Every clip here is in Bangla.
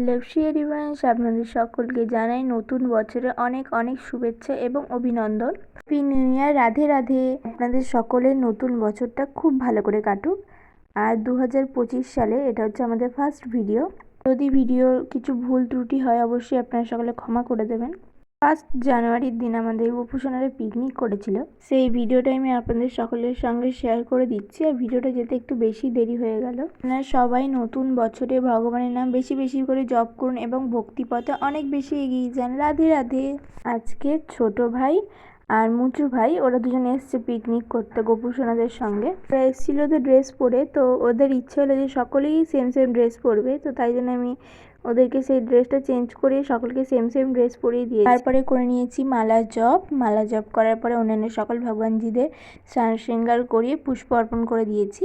লভশি এরিভান্স আপনাদের সকলকে জানাই নতুন বছরে অনেক অনেক শুভেচ্ছা এবং অভিনন্দন। Happy new year Radhe Radhe. আপনাদের সকলের নতুন বছরটা খুব ভালো করে কাটুক। আর দু হাজার পঁচিশ সালে এটা হচ্ছে আমাদের ফার্স্ট ভিডিও যদি ভিডিওর কিছু ভুল ত্রুটি হয়, অবশ্যই আপনারা সকলে ক্ষমা করে দেবেন। ফার্স্ট জানুয়ারির দিন আমাদের উপসনারে পিকনিক করেছিল। সেই ভিডিওটা আমি আপনাদের সকলের সঙ্গে শেয়ার করে দিচ্ছি। আর ভিডিওটা যেতে একটু বেশি দেরি হয়ে গেল। আপনারা সবাই নতুন বছরে ভগবানের নাম বেশি বেশি করে জপ করুন এবং ভক্তিপথে অনেক বেশি এগিয়ে যান। রাধে রাধে। আজকে ছোট ভাই আর মুচু ভাই, ওরা দুজন এসছে পিকনিক করতে গোপুসোনাদের সঙ্গে। ওরা এসেছিল তো ড্রেস পরে, তো ওদের ইচ্ছে হলো যে সকলেই সেম সেম ড্রেস পরবে, তো তাই জন্য আমি ওদেরকে সেই ড্রেসটা চেঞ্জ করিয়ে সকলকে সেম সেম ড্রেস পরিয়ে দিয়ে তারপরে করে নিয়েছি মালা জপ। মালা জপ করার পরে অন্যান্য সকল ভগবানজিদের স্নান শৃঙ্গার করিয়ে পুষ্প অর্পণ করে দিয়েছি।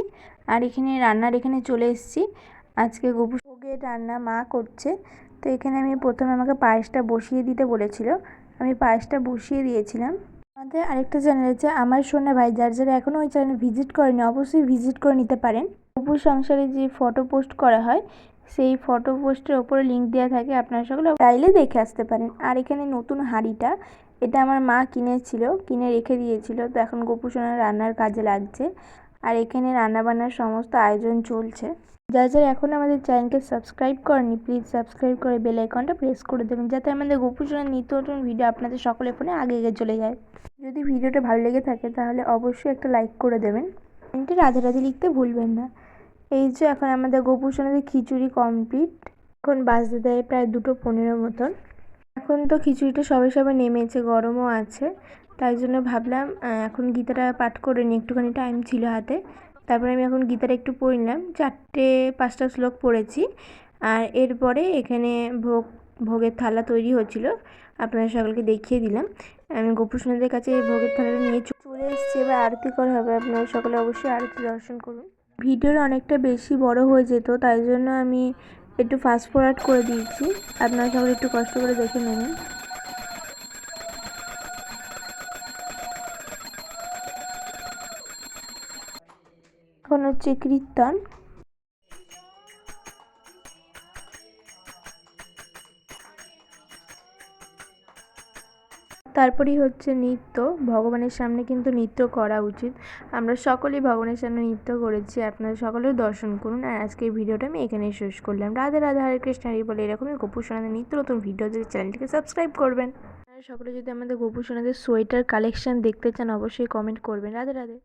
আর এখানে রান্নার এখানে চলে এসেছি। আজকে গোপু রান্না মা করছে, তো এখানে আমি প্রথমে আমাকে পায়েসটা বসিয়ে দিতে বলেছিল। আমি পায়েসটা বসিয়ে দিয়েছিলাম। আমাদের আরেকটা চ্যানেল আছে আমার সোনা ভাই, যার যারা এখনও ওই চ্যানেল ভিজিট করেনি, অবশ্যই ভিজিট করে নিতে পারেন। অপু সংসারে যে ফটো পোস্ট করা হয়, সেই ফটো পোস্টের ওপরে লিঙ্ক দেওয়া থাকে, আপনারা সকলে চাইলে দেখে আসতে পারেন। আর এখানে নতুন হাঁড়িটা, এটা আমার মা কিনেছিল, কিনে রেখে দিয়েছিল। তো এখন গোপুসোনার রান্নার কাজে লাগছে। আর এখানে রান্নাবান্নার সমস্ত আয়োজন চলছে। যারা যারা এখন আমাদের চ্যানেলকে সাবস্ক্রাইব করেনি প্লিজ সাবস্ক্রাইব করে বেল আইকনটা প্রেস করে দেবেন, যাতে আমাদের গোপুসোনার নিত্য নতুন ভিডিও আপনাদের সকলের ফোনে আগে আগে চলে যায়। যদি ভিডিওটা ভালো লেগে থাকে, তাহলে অবশ্যই একটা লাইক করে দেবেন। কমেন্টে রাধে রাধে লিখতে ভুলবেন না। এই যে এখন আমাদের গোপুসোনাদের খিচুড়ি কমপ্লিট। এখন বাজতে দেয় প্রায় দুটো পনেরো মতন। এখন তো খিচুড়িটা সবে সবে নেমেছে, গরমও আছে। তাই জন্য ভাবলাম এখন গীতাটা পাঠ করে নিই, একটুখানি টাইম ছিল হাতে। তারপরে আমি এখন গীতাটা একটু পড়ে নিলাম চারটে, পাঁচটা শ্লোক পড়েছি। আর এরপরে এখানে ভোগ, ভোগের থালা তৈরি হচ্ছিল। আপনাদের সকলকে দেখিয়ে দিলাম। আমি গোপুসোনাদের কাছে এই ভোগের থালাটা নিয়ে চলে এসেছি। এবার আরতি করা হবে। আপনারা সকলে অবশ্যই আরতি দর্শন করুন। ভিডিওর অনেকটা বেশি বড় হয়ে যেত, তাই জন্য আমি একটু ফাস্ট ফরওয়ার্ড করে দিয়েছি। আপনারা সবাই একটু কষ্ট করে দেখে নেবেন। এখন হচ্ছে কীর্তন। তারপরেই হচ্ছে নৃত্য। ভগবানের সামনে কিন্তু নৃত্য করা উচিত। আমরা সকলেই ভগবানের সামনে নৃত্য করেছি, আপনারা সকলেও দর্শন করুন। আর আজকের ভিডিওটা আমি এখানেই শেষ করলাম। রাধা রাধা, হরে কৃষ্ণ, হরি বলে, এরকমই গোপু সোনাদের নিত্য নতুন ভিডিও যদি চ্যানেলটিকে সাবস্ক্রাইব করবেন। আপনারা সকলে যদি আমাদের গোপু সোনাদের সোয়েটার কালেকশান দেখতে চান, অবশ্যই কমেন্ট করবেন। রাধে রাধে।